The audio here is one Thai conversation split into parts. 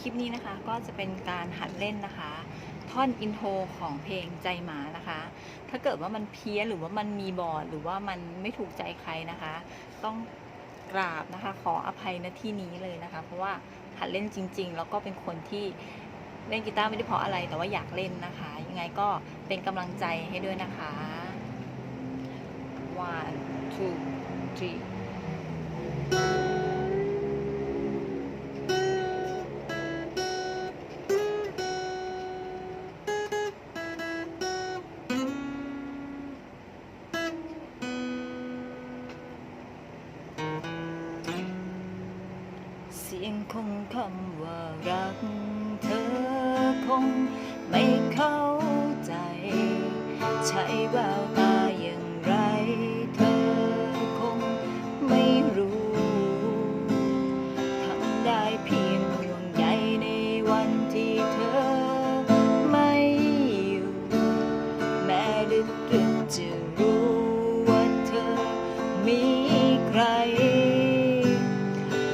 คลิปนี้นะคะก็จะเป็นการหัดเล่นนะคะ ท่อนอินโทรของเพลงใจหมานะคะ ถ้าเกิดว่ามันเพี้ยนหรือว่ามันมีบอดหรือว่ามันไม่ถูกใจใครนะคะ ต้องกราบนะคะ ขออภัยณที่นี้เลยนะคะ เพราะว่าหัดเล่นจริง ๆ แล้วก็เป็นคนที่เล่นกีตาร์ไม่ได้เพราะอะไรแต่ว่าอยากเล่นนะคะ ยังไงก็เป็นกำลังใจให้ด้วยนะคะ one two three ยังคงคำว่ารักเธอคงไม่เข้าใจ ใช้แววตา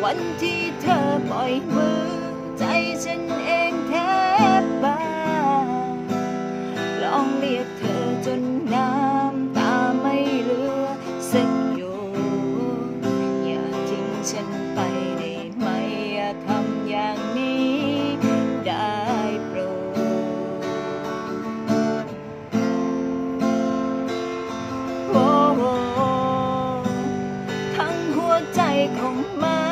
วันที่เธอปล่อยมือ ใจฉันเองแทบบาลองเรียกเธอจนน้ำตาไม่เหลือสักหยดอย่าทิ้งฉันไปได้ไหมอย่าทำอย่างนี้ได้โปรดโอ้ทั้งหัวใจของมา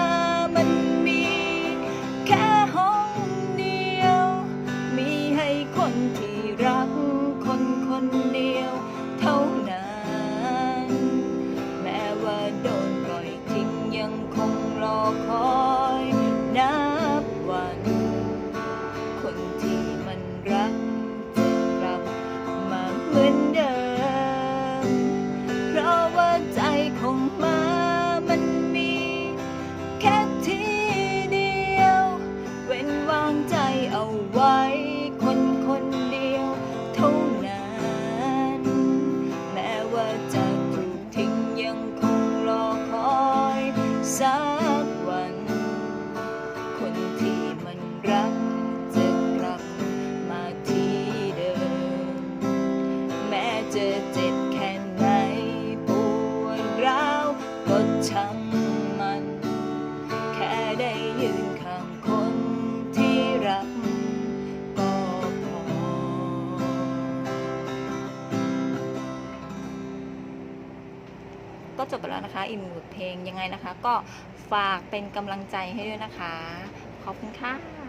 มันมีแค่ห้องเดียว มีให้คนที่รักคนคนเดียว เท่านั้น แม้ว่าโดนปล่อยทิ้งยังคงรอคอยนับวัน คนที่มันรักจะกลับมาเหมือนเดิม ก็ช่างมัน แค่ได้ยืนข้างคนที่รักก็พอ ก็จบไปแล้วนะคะอีกหนึ่งบทเพลงยังไงนะคะ ก็ฝากเป็นกำลังใจให้ด้วยนะคะ ขอบคุณค่ะ